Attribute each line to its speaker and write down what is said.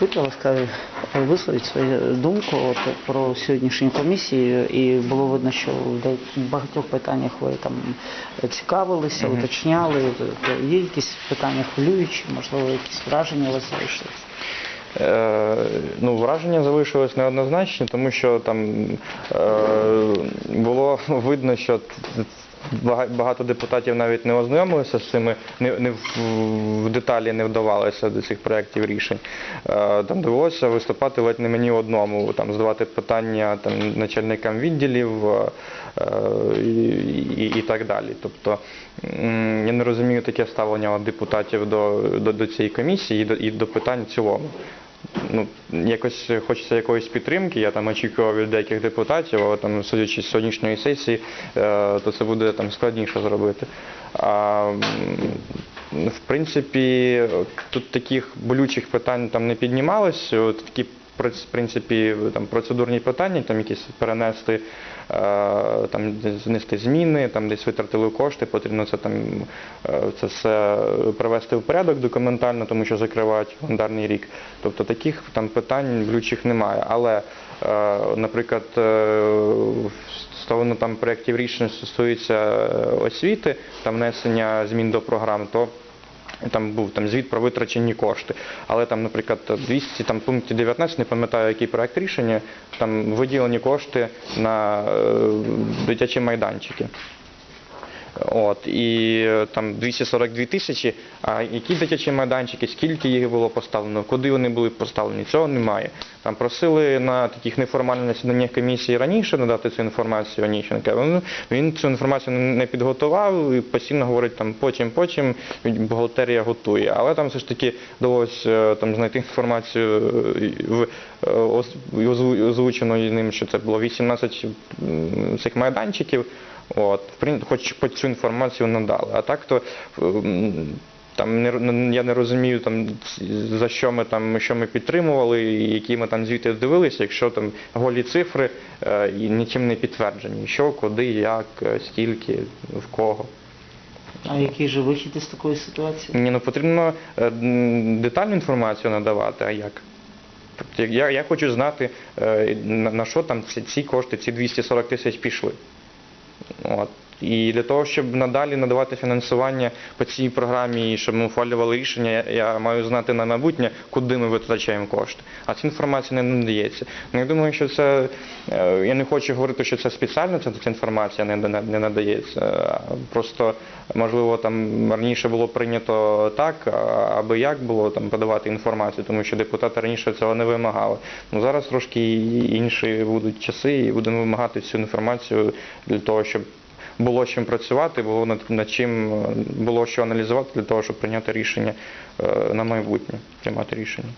Speaker 1: опитували, сказали висловити свою думку от, про сьогоднішню комісію, і було видно, що в багатьох питаннях ви там цікавилися, уточняли. Є якісь питання хвилюючі, можливо, якісь враження у вас залишились?
Speaker 2: Е, ну, враження залишилось неоднозначні, тому що там е, було видно, що багато депутатів навіть не ознайомилися з цими, не, в, деталі не вдавалися до цих проєктів рішень. Е, там довелося виступати ледь не мені одному, там задавати питання начальникам відділів е, і, і, так далі. Тобто я не розумію таке ставлення депутатів до, цієї комісії і до питань в цілому ну, якось хочеться якоїсь підтримки. Я там очікував від деяких депутатів, але там, судячи з сьогоднішньої сесії, е, то це буде там складніше зробити. А, в принципі, тут таких болючих питань там не піднімалось. От такі принципі, там процедурні питання, там якісь перенести, е, там десь внести зміни, там десь витратили кошти, потрібно це там е, це все привести в порядок документально, тому що закривають календарний рік. Тобто таких там питань блючих немає. Але, е, наприклад, стосовно там проєктів рішень стосується освіти, там внесення змін до програм, то там був там звіт про витрачені кошти. Але там, наприклад, 200 там пункті 19, не пам'ятаю, який проект рішення, там виділені кошти на е, дитячі майданчики. От, і е, там 242 тисячі, а які дитячі майданчики, скільки їх було поставлено, куди вони були поставлені, цього немає. Там просили на таких неформальних засіданнях комісії раніше надати цю інформацію Оніщенка. Він, він цю інформацію не підготував і постійно говорить там потім, потім бухгалтерія готує. Але там все ж таки вдалося там знайти інформацію е, в е, ним, що це було 18 цих майданчиків. От, хоч, хоч цю інформацію надали. А так то там не, я не розумію там за що ми там що ми підтримували, і які ми там звіти дивилися, якщо там голі цифри е, і нічим не підтверджені. Що, куди, як, е, скільки, в кого.
Speaker 1: А який же вихід із такої ситуації?
Speaker 2: Ні, ну потрібно е, детальну інформацію надавати, а як? Тобто я, я хочу знати, е, на, на що там ці, ці кошти, ці 240 тисяч пішли. От. І для того, щоб надалі надавати фінансування по цій програмі, і щоб ми ухвалювали рішення, я, маю знати на майбутнє, куди ми витрачаємо кошти. А ця інформація не надається. Ну, я думаю, що це, е, я не хочу говорити, що це спеціально, ця, інформація не, не надається. Просто, можливо, там раніше було прийнято так, аби як було там подавати інформацію, тому що депутати раніше цього не вимагали. Ну, зараз трошки інші будуть часи, і будемо вимагати цю інформацію для того, щоб було чим працювати, було над, над чим е, було що аналізувати для того, щоб прийняти рішення е, на майбутнє, приймати рішення.